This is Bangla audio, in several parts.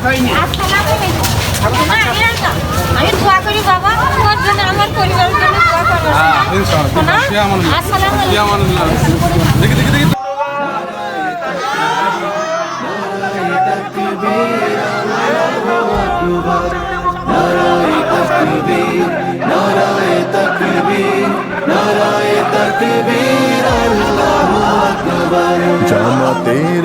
আমি। দোয়া করি বাবা তোমার জন্য আমার পরিবারের জন্য দোয়া করব হ্যাঁ। দেখি দেখি দেখি। জামাতের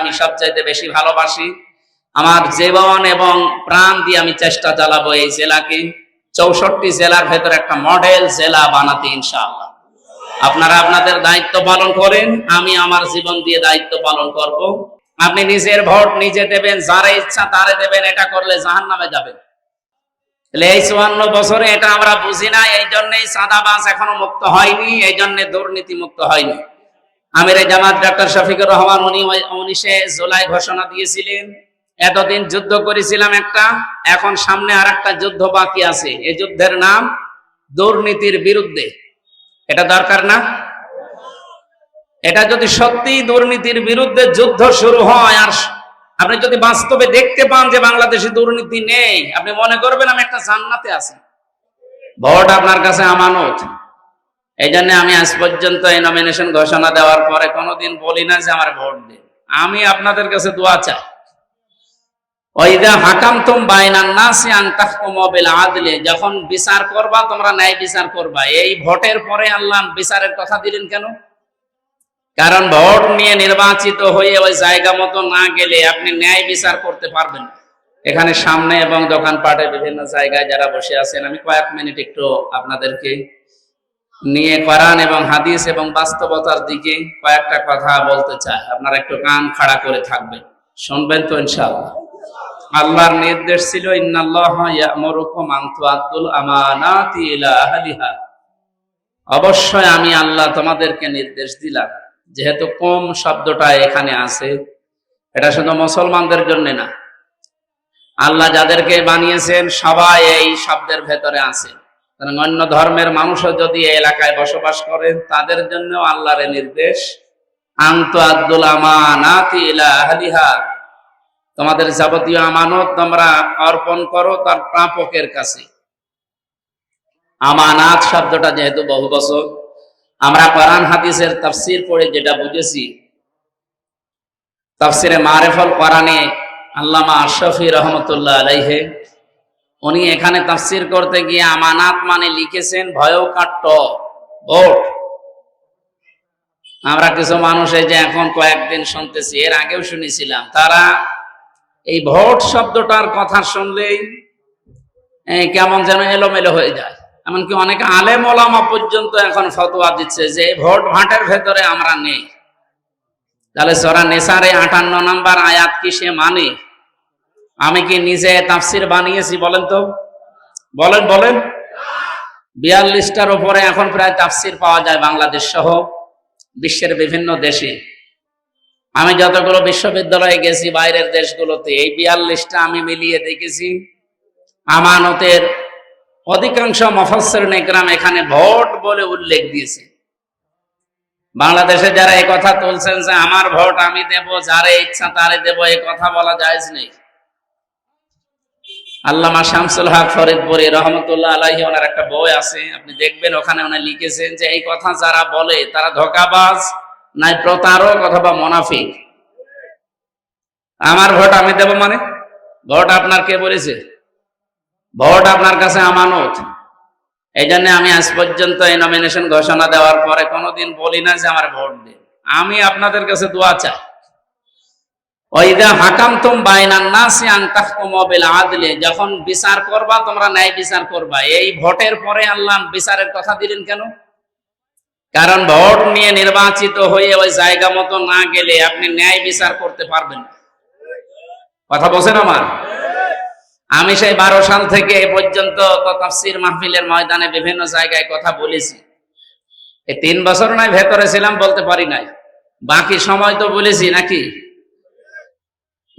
আমি সবচাইতে বেশি ভালোবাসি। আমার জীবন এবং প্রাণ দিয়ে আমি চেষ্টা চালাবো এই জেলাকে। চৌষট্টি জেলার ভেতর একটা মডেল জেলা বানাতে ইনশাআল্লাহ। আপনারা আপনাদের দায়িত্ব পালন করেন, আমি আমার জীবন দিয়ে দায়িত্ব পালন করব। আপনি নিজের ভোট নিজে দেবেন, যারে ইচ্ছা তারে দেবেন, এটা করলে জাহান নামে যাবেন এই চুয়ান্ন বছরে এটা আমরা বুঝি না এই জন্যই সাদাবাস এখনও মুক্ত হয়নি এই জন্য দুর্নীতি মুক্ত হয়নি। আমির জামাত ডাক্তার শফিকুর রহমান উনি উনিশে জুলাই ঘোষণা দিয়েছিলেন। এতদিন যুদ্ধ করেছিলাম একটা, এখন সামনে আর একটা যুদ্ধ বাকি আছে। এই যুদ্ধের নাম দুর্নীতির বিরুদ্ধে। এটা দরকার না? এটা যদি সত্যি দুর্নীতির বিরুদ্ধে যুদ্ধ শুরু হয়, আর আপনি যদি বাস্তবে দেখতে পান যে বাংলাদেশে দুর্নীতি নেই, আপনি মনে করবেন আমি একটা জান্নাতে আছি। ভোট আপনার কাছে আমানত। এই জন্য আমি আজ পর্যন্ত এই নমিনেশন ঘোষণা দেওয়ার পরে কোনোদিন বলি না যে আমার ভোট দিন। আমি আপনাদের কাছে দোয়া চাই। যখন বিচার করবা, তোমরা ন্যায় বিচার করবা। এই ভোটের পরে আল্লাহ বিচারের কথা দিলেন কেন? কারণ ভোট নিয়ে নির্বাচিত হয়ে ওই জায়গা মতো না গেলে আপনি ন্যায় বিচার করতে পারবেন এখানে সামনে এবং দোকানপাটে বিভিন্ন জায়গায় যারা বসে আছেন, আমি কয়েক মিনিট একটু আপনাদেরকে নিয়ে কোরআন এবং হাদিস এবং বাস্তবতার দিকে কয়েকটা কথা বলতে চাই আপনারা একটু কান খাড়া করে থাকবেন। শুনবেন তো ইনশাআল্লাহ। আল্লাহর নির্দেশ ছিল অবশ্যই আমি আল্লাহ তোমাদেরকে নির্দেশ দিলাম। যেহেতু কম শব্দটা এখানে আছে, এটা শুধু মুসলমানদের জন্য না। আল্লাহ যাদেরকে বানিয়েছেন, সবাই এই শব্দের ভেতরে আছে অন্য ধর্মের মানুষও যদি এই এলাকায় বসবাস করেন, তাদের জন্য আল্লাহর এই নির্দেশ। আন্ত আব্দুল আহলিহা। তোমাদের যাবতীয় আমানত তোমরা অর্পণ করো তার প্রাপকের কাছে। আমানাত শব্দটা যেহেতু বহু বছর। আমরা কোরআন হাদিসের তাফসির পড়ে যেটা বুঝেছি, তাফসিরে মারেফল কোরআনে আল্লামা আশরফি রহমতুল্লাহ আলাইহে উনি এখানে তাফসির করতে গিয়ে আমানাত মানে লিখেছেন ভয়কাট্য ভোট। আমরা কিছু মানুষ এই যে এখন কয়েকদিন শুনতেছি, এর আগেও শুনেছিলাম, তারা এই ভোট শব্দটার কথা শুনলেই কেমন যেন এলোমেলো হয়ে যায়। এমনকি অনেক আলেম ওলামা পর্যন্ত এখন ফতোয়া দিচ্ছে যে ভোট ভাটের ভেতরে আমরা নেই। তাহলে সরা নেসারে আটান্ন নাম্বার আয়াত কি সে মানে? আমি কি নিজে তাফসির বানিয়েছি বলেন তো? বলেন বলেন। বিয়াল্লিশটার উপরে এখন প্রায় তাফসির পাওয়া যায় বাংলাদেশ সহ বিশ্বের বিভিন্ন দেশে। আমি যতগুলো বিশ্ববিদ্যালয়ে গেছি, বাইরের দেশগুলোতে এই বিয়াল্লিশটা আমি মিলিয়ে দেখেছি। আমানতের অধিকাংশ মফসর নেকরাম এখানে ভোট বলে উল্লেখ দিয়েছে। বাংলাদেশে যারা কথা তুলছেন যে, আমার ভোট আমি দেব, যারে ইচ্ছা তারে দেব এই কথা বলা যায় নেই। আল্লামা শামসুল হক ফরিদপুরি রহমতুল্লাহ আলাহি ওনার একটা বই আছে, আপনি দেখবেন ওখানে উনি লিখেছেন যে এই কথা যারা বলে তারা ধোকাবাজ, নাই প্রতারক অথবা মোনাফিক। আমার ভোট আমি দেব মানে? ভোট আপনার কে বলেছে? ভোট আপনার কাছে আমানত। এই জন্য আমি আজ পর্যন্ত এই নমিনেশন ঘোষণা দেওয়ার পরে কোনোদিন বলি না যে আমার ভোট দিন। আমি আপনাদের কাছে দোয়া চাই। ওইদা হাকামতুম বাইনান নাসি যখন বিচার করবা, তোমরা ন্যায় বিচার করবা। এই ভোটের পরে আল্লাহ বিচারের কথা দিলেন কেন? কারণ ভোট নিয়ে নির্বাচিত হয়ে ওই জায়গা মতো না গেলে আপনি ন্যায় বিচার করতে পারবেন কথা বলছেন আমার? আমি সেই বারো সাল থেকে এ পর্যন্ত তাফসির মাহফিলের ময়দানে বিভিন্ন জায়গায় কথা বলেছি। এই তিন বছর নয় ভেতরে ছিলাম বলতে পারি নাই। বাকি সময় তো বলেছি নাকি?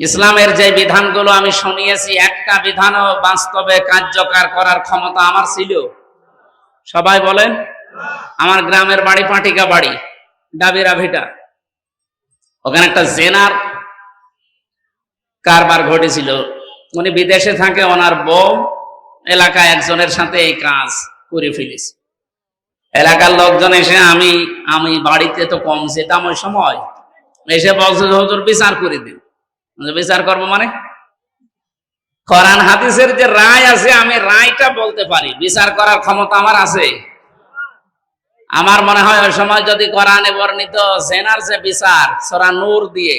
ইসলামের যে বিধানগুলো আমি শুনিয়েছি একটা বিধানও বাস্তবে কার্যকর করার ক্ষমতা আমার ছিল। সবাই বলেন আমার গ্রামের বাড়ি পাটিকা বাড়ি ডাবিরা ভিটা। ওখানে একটা জেনার কারবার ঘটেছিল। উনি বিদেশে থাকে ওনার বউ এলাকা একজনের সাথে এই কাজ করে ফেলেছে। এলাকার লোকজন এসে আমি আমি বাড়িতে তো কম যেতাম ওই সময়। এসে বলছে হুজুর বিচার করে বলছে, বিচার করব মানে? কোরআন হাদিসের যে রায় আছে, আমি রায়টা বলতে পারি। বিচার করার ক্ষমতা আমার আছে। আমার মনে হয় ওই সময় যদি কোরআনে বর্ণিত জেনার যে বিচার, সোরা নূর দিয়ে,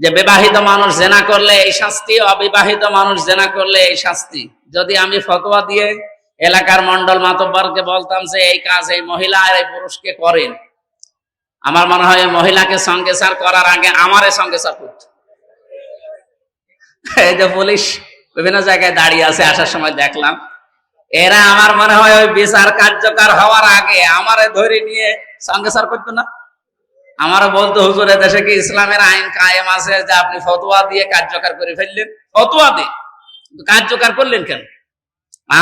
যে বিবাহিত মানুষ জেনা করলে এই শাস্তি, অবিবাহিত মানুষ জেনা করলে এই শাস্তি। যদি আমি ফতোয়া দিয়ে এলাকার মন্ডল মাতব্বরকে বলতাম যে এই কাজ এই মহিলা আর এই পুরুষকে করেন, আমার মনে হয় মহিলাকে সঙ্গে করার আগে আমারে সঙ্গে সার করত যে পুলিশ বিভিন্ন জায়গায় দাঁড়িয়ে আছে, আসার সময় দেখলাম। এরা আমার মনে হয় ওই বিচার কার্যকর হওয়ার আগে আমারে ধরে নিয়ে সঙ্গে সার করতো না। আমারও বলতো, হুজুর দেশে কি ইসলামের আইন কায়েম আছে যে আপনি ফতোয়া দিয়ে কার্যকর করে ফেললেন? ফতোয়া দিয়ে? কার্যকর করলেন কেন?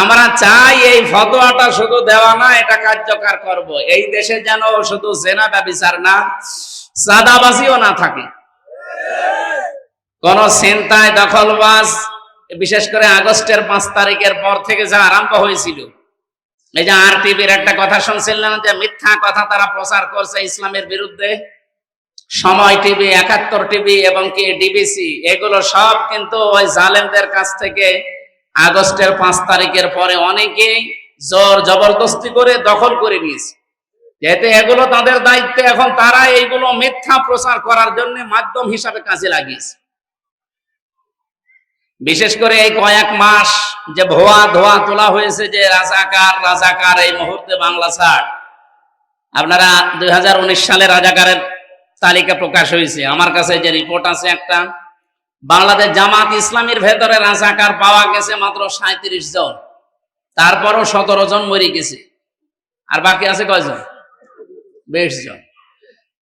আমরা চাই এই ফতোয়াটা শুধু দেওয়া না, এটা কার্যকর করব। এই দেশে যেন শুধু জেনা ব্যবিচার না, সাদাবাজিও না থাকে। কোন চিন্তায় দখলবাজ, বিশেষ করে আগস্টের পাঁচ তারিখের পর থেকে যা আরম্ভ হয়েছিল। এই যে আর টিভির একটা কথা শুনছিলেন যে মিথ্যা কথা তারা প্রচার করছে ইসলামের বিরুদ্ধে। সময় টিভি, একাত্তর টিভি এবং কি ডিবিসি, এগুলো সব কিন্তু ওই জালেমদের কাছ থেকে আগস্টের পাঁচ তারিখের পরে অনেকেই জোর জবরদস্তি করে দখল করে নিয়েছে। যেহেতু এগুলো তাদের দায়িত্ব, এখন তারা এইগুলো মিথ্যা প্রচার করার জন্য মাধ্যম হিসাবে কাজে লাগিয়েছে। বিশেষ করে এই কয়েক মাস যে ভুয়া ধোয়া তোলা হয়েছে যে রাজাকার রাজাকার এই মুহূর্তে বাংলা ছাড়। আপনারা দুই হাজার উনিশ সালে রাজাকারের তালিকা প্রকাশ হয়েছে। আমার কাছে যে রিপোর্ট আছে একটা, বাংলাদেশ জামাত ইসলামের ভেতরে রাজাকার পাওয়া গেছে মাত্র সাঁত্রিশ জন। তারপরও সতেরো জন মরে গেছে। আর বাকি আছে কয়জন? বিশ জন।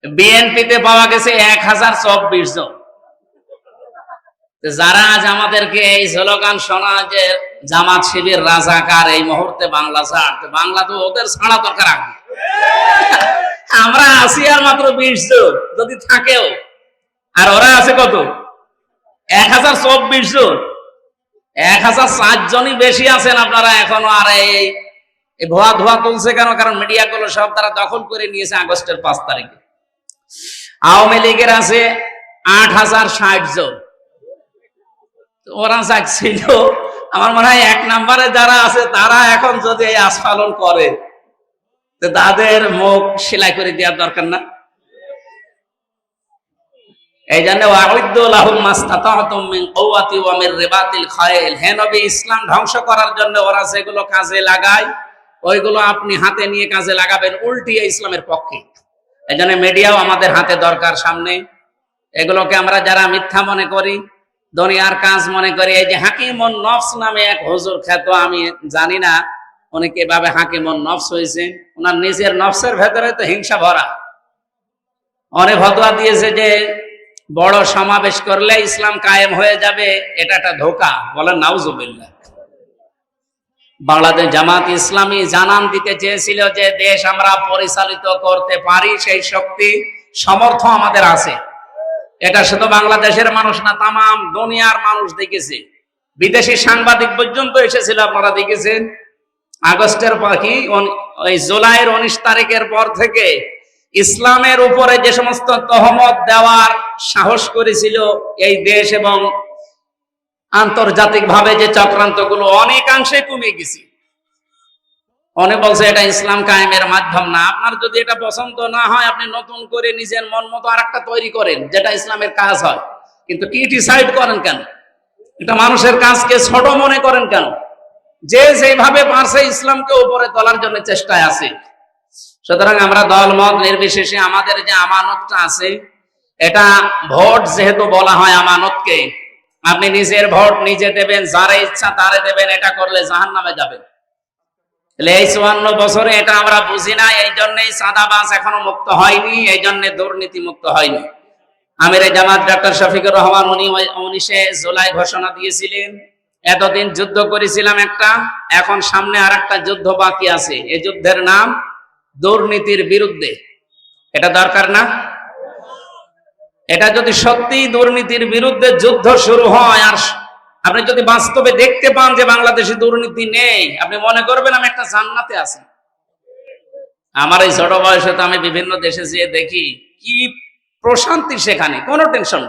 বিএনপিতে পাওয়া গেছে এক হাজার চব্বিশ জন। যারা আজ আমাদেরকে এই স্লোগান শোনা যে জামাত শিবির রাজাকার এই মুহূর্তে বাংলা ছাড়, তো বাংলা তো ওদের ছাড়া দরকার আমরা আছি আর মাত্র বিশ জন, যদি থাকেও। আর ওরা আছে কত? এক হাজার চব্বিশ জন। এক হাজার সাত জনই বেশি আছেন আপনারা এখনও, আর এই ভুয়া ধোয়া তুলছে কেন? কারণ মিডিয়া গুলো সব তারা দখল করে নিয়েছে আগস্টের পাঁচ তারিখে। আওয়ামী লীগের আছে আট হাজার ষাট জন। ওরা চাচ্ছিল আমার মনে হয় এক নম্বরে যারা আছে, তারা এখন যদি এই আস্ফালন করে তাদের মুখ সেলাই করে দেওয়ার দরকার না। এই জন্য ইসলাম ধ্বংস করার জন্য ওরা যেগুলো কাজে লাগায়, ওইগুলো আপনি হাতে নিয়ে কাজে লাগাবেন উল্টিয়ে ইসলামের পক্ষে। এই মিডিয়াও আমাদের হাতে দরকার সামনে। এগুলোকে আমরা যারা মিথ্যা মনে করি দুনিয়ার কাজ মনে করি, এই যে হাকিমুন নফস নামে এক হুজুর খ্যাত, আমি জানি না উনি কীভাবে হাকিমুন নফস হয়েছে। ওনার নিজের নফসের ভেতরে তো হিংসা ভরা। অনেক ফতোয়া দিয়েছে যে, বড় সমাবেশ করলে ইসলাম কায়েম হয়ে যাবে, এটা একটা ধোকা বলেন নাউজুবিল্লাহ। বাংলাদেশ জামাত ইসলামী জানান দিতে চেয়েছিল যে, দেশ আমরা পরিচালিত করতে পারি, সেই শক্তি সমর্থ আমাদের আছে। এটা শুধু বাংলাদেশের মানুষ না, তামাম দুনিয়ার মানুষ দেখেছে। বিদেশি সাংবাদিক পর্যন্ত এসেছিল, আপনারা দেখেছেন? আগস্টের পাখি ওই জুলাইয়ের উনিশ তারিখের পর থেকে ইসলামের উপরে যে সমস্ত তহমত দেওয়ার সাহস করেছিল এই দেশ এবং আন্তর্জাতিক ভাবে যে চক্রান্তগুলো, অনেকাংশে কমে গেছে। অনেক বলছে, এটা ইসলাম কায়েমের মাধ্যম না। আপনার যদি এটা পছন্দ না হয়, আপনি নতুন করে নিজের মন মতো আর তৈরি করেন, যেটা ইসলামের কাজ হয়। কিন্তু কি ডিসাইড করেন কেন? এটা মানুষের কাজকে ছোট মনে করেন কেন? যে যেভাবে পারছে ইসলামকে উপরে তোলার জন্য চেষ্টায় আছে। সুতরাং আমরা দলমত নির্বিশেষে আমাদের যে আমানতটা আছে, এটা ভোট যেহেতু বলা হয় আমানতকে, আপনি নিজের ভোট নিজে দেবেন, যারে ইচ্ছা তারে দেবেন, এটা করলে জাহান নামে যাবেন। তাহলে এই চুয়ান্ন বছরে এটা আমরা বুঝি না, এই জন্যই সাদাবাস এখনও মুক্ত হয়নি, এই জন্য দুর্নীতি মুক্ত হয়নি। আমির জামাত ডাক্তার শফিকুর রহমান উনি উনিশে জুলাই ঘোষণা দিয়েছিলেন, এতদিন যুদ্ধ করেছিলাম একটা, এখন সামনে আর একটা যুদ্ধ বাকি আছে এই যুদ্ধের নাম দুর্নীতির বিরুদ্ধে। এটা দরকার না? এটা যদি সত্যি দুর্নীতির বিরুদ্ধে যুদ্ধ শুরু হয় আর আপনি যদি বাস্তবে দেখতে পান যে বাংলাদেশে দুর্নীতি নেই, আপনি মনে করবেন আমি একটা জান্নাতে আছি। আমার এই ছোট বয়সে তো আমি বিভিন্ন দেশে যেয়ে দেখি, কি প্রশান্তি সেখানে, কোনো টেনশন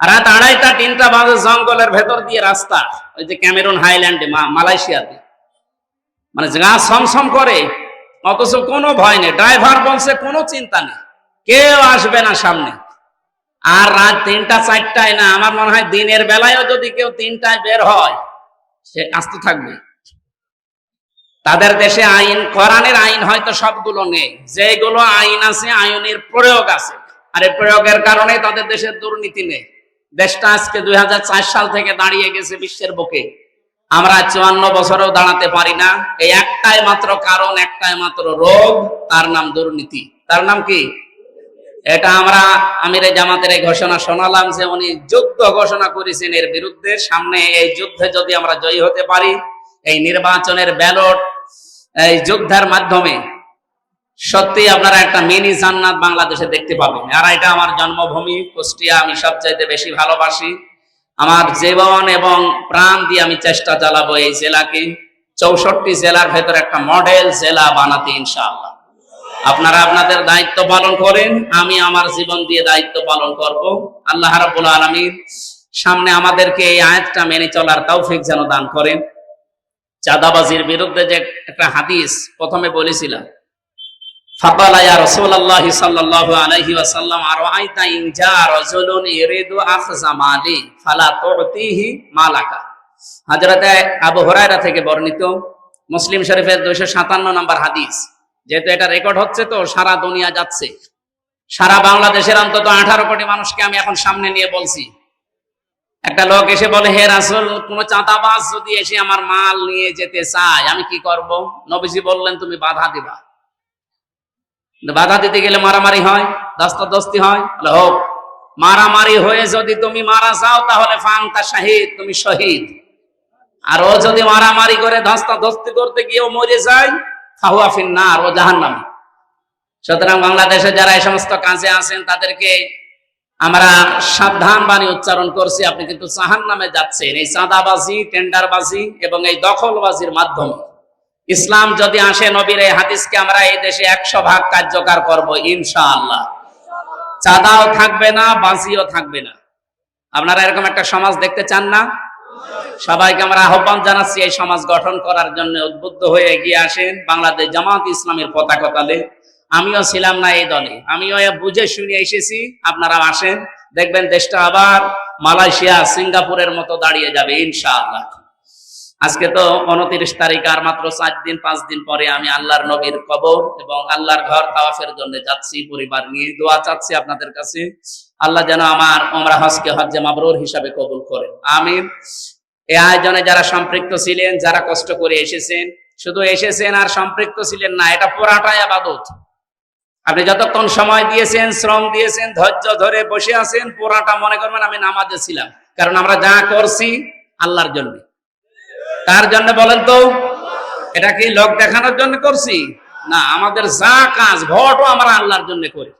রাত আড়াইটা, তিনটা বাজে জঙ্গলের ভেতর দিয়ে রাস্তা, ওই যে ক্যামেরুন হাইল্যান্ডে মালয়েশিয়াতে। মানে গা সমসম করে, অথচ কোনো ভয় নেই। ড্রাইভার বলছে কোনো চিন্তা নেই। কেউ আসবে না সামনে। আর রাত তিনটা, চারটায় না, আমার মনে হয় দিনের বেলায়ও যদি কেউ তিনটায় বের হয়, সে আস্ত থাকবে। তাদের দেশে আইন, কোরআনের আইন হয়তো সবগুলো নেই। যেগুলো আইন আছে, আইনের প্রয়োগ আছে। আর এই প্রয়োগের কারণে তাদের দেশের দুর্নীতি নেই। দেশটা আজকে দুই হাজার চার সাল থেকে দাঁড়িয়ে গেছে বিশ্বের বুকে। আমরা চুয়ান্ন বছরেও দাঁড়াতে পারি না। এই একটাই মাত্র কারণ, একটাই মাত্র রোগ, তার নাম দুর্নীতি। তার নাম কি? এটা আমরা আমির জামাতের এই ঘোষণা শোনালাম যে উনি যুদ্ধ ঘোষণা করেছেন এর বিরুদ্ধে। সামনে এই যুদ্ধে যদি আমরা জয়ী হতে পারি, এই নির্বাচনের ব্যালট, এই যুদ্ধের মাধ্যমে সত্যি আপনারা একটা মিনি জান্নাত বাংলাদেশে দেখতে পাবেন। আর এটা আমার জন্মভূমি, কুষ্টিয়া, আমি সবচাইতে বেশি ভালোবাসি। আমার জীবন এবং প্রাণ দিয়ে আমি চেষ্টা চালাবো এই জেলাকে। চৌষট্টি জেলার ভেতর একটা মডেল জেলা বানাতে ইনশাআল্লাহ। আপনারা আপনাদের দায়িত্ব পালন করেন আমি আমার জীবন দিয়ে দায়িত্ব পালন করব আল্লাহ রাব্বুল আলামিন সামনে আমাদেরকে এই আয়াতটা মেনে চলার তৌফিক যেন দান করেন চাঁদাবাজির বিরুদ্ধে যে একটা হাদিস প্রথমে বলেছিলাম فقال يا رسول الله صلى الله عليه وسلم أرأيت إن جاء رجل يريد أخذ مالي فلا تعطيه مالك হযরতে আবু হুরায়রা থেকে বর্ণিত মুসলিম শরীফের 257 নম্বর হাদিস যেহেতু এটা রেকর্ড হচ্ছে তো, সারা দুনিয়া যাচ্ছে। সারা বাংলাদেশের অন্তত আঠারো কোটি মানুষকে আমি এখন সামনে নিয়ে বলছি। একটা লোক এসে বলে, হে রাসুল, কোন চাঁদাবাজ যদি এসে আমার মাল নিয়ে যেতে চায়, আমি কি করব? নবীজি বললেন, তুমি বাধা দিবা। বাধা দিতে গেলে মারামারি হয়, দস্তাদস্তি হয়। হোক, মারামারি হয়ে যদি তুমি মারা যাও, তাহলে ফাংতা শাহিদ, তুমি শহীদ। আর ও যদি মারামারি করে ধস্তাধস্তি করতে গিয়েও মরে যায় ফাহুয়াফিন না আর ও জাহান্নামী। সুতরাং বাংলাদেশে যারা এই সমস্ত কাজে আছেন, তাদেরকে আমরা সাবধান বাণী উচ্চারণ করছি, আপনি কিন্তু জাহান নামে যাচ্ছেন। এই চাঁদাবাজি, টেন্ডারবাজি এবং এই দখলবাজির মাধ্যমে। ইসলাম যদি আসে নবীর এই হাদিসকে আমরা এই দেশে একশো ভাগ কার্যকর করব, ইনশাআল্লাহ। চাঁদাও থাকবে না, বাজিও থাকবে না। আপনারা এরকম একটা সমাজ দেখতে চান না? সবাইকে আমরা আহ্বান জানাচ্ছি এই সমাজ গঠন করার জন্য উদ্বুদ্ধ হয়ে এগিয়ে আসেন বাংলাদেশ জামাত ইসলামের পতাকা তলে। আমিও ছিলাম না এই দলে। আমিও বুঝে শুনে এসেছি। আপনারা আসেন। দেখবেন দেশটা আবার মালয়েশিয়া, সিঙ্গাপুরের মতো দাঁড়িয়ে যাবে, ইনশাআল্লাহ। আজকে তো উনত্রিশ তারিখ আর মাত্র চার দিন, পাঁচ দিন পরে আমি আল্লাহর নবীর কবর এবং আল্লাহর ঘর তাওয়াফের জন্য যাচ্ছি পরিবার নিয়ে। দোয়া চাচ্ছি আপনাদের কাছে। আল্লাহ যেন আমার ওমরা হজকে হজ্জে মাবরুর হিসাবে কবুল করেন। আমিন। এই আয়োজনে যারা সম্পৃক্ত ছিলেন, যারা কষ্ট করে এসেছেন, শুধু এসেছেন আর সম্পৃক্ত ছিলেন না, এটা পুরাটাই আবাদত। আপনি যতক্ষণ সময় দিয়েছেন, শ্রম দিয়েছেন, ধৈর্য ধরে বসে আছেন, পুরাটা মনে করবেন আমি নামাজে ছিলাম। কারণ আমরা যা করছি, আল্লাহর জন্য। তার জন্য বলেন তো? এটা কি লোক দেখানোর জন্য করছি? না, আমাদের যা কাজ, ভোটও আমরা আল্লাহর জন্য করি।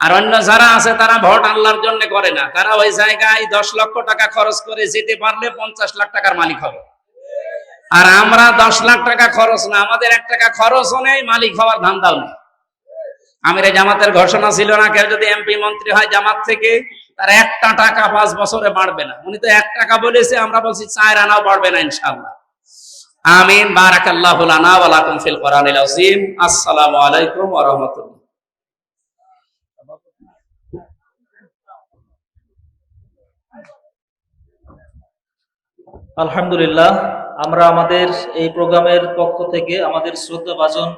আর অন্য যারা আছে, তারা ভোট আল্লাহর জন্য করে না। তারা ওই জায়গায় দশ লক্ষ টাকা খরচ করে যেতে পারলে পঞ্চাশ লাখ টাকার মালিক হবে। আর আমরা দশ লাখ টাকা খরচ না, আমাদের এক টাকা খরচও নেই, মালিক হওয়ার ধান্দাও নেই। আমির জামাতের ঘোষণা ছিল না, কেউ যদি এমপি মন্ত্রী হয় জামাত থেকে, তার একটা টাকা পাঁচ বছরে বাড়বে না। উনি তো এক টাকা বলেছে, আমরা বলছি চার আনাও বাড়বে না ইনশাআল্লাহ। আমিন, বারাকাল্লাহু লানা ওয়া লাকুম ফিল কোরআনিল আযীম। আসসালামু আলাইকুম ওয়া রাহমাতুল্লাহ। আলহামদুলিল্লাহ, আমরা আমাদের এই প্রোগ্রামের পক্ষ থেকে আমাদের শ্রদ্ধা ভাজন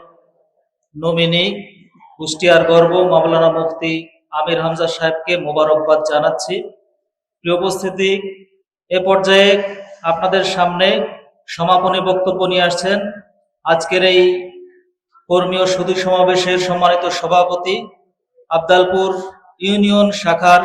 নমিনি, কুষ্টিয়ার গর্ব, মাওলানা মুফতি আমির হামজা সাহেবকে মোবারকবাদ জানাচ্ছি। প্রিয় উপস্থিতি, এ পর্যায়ে আপনাদের সামনে সমাপনী বক্তব্য নিয়ে আসছেন আজকের এই কর্মীয় সুদী সমাবেশের সম্মানিত সভাপতি আবদালপুর ইউনিয়ন শাখার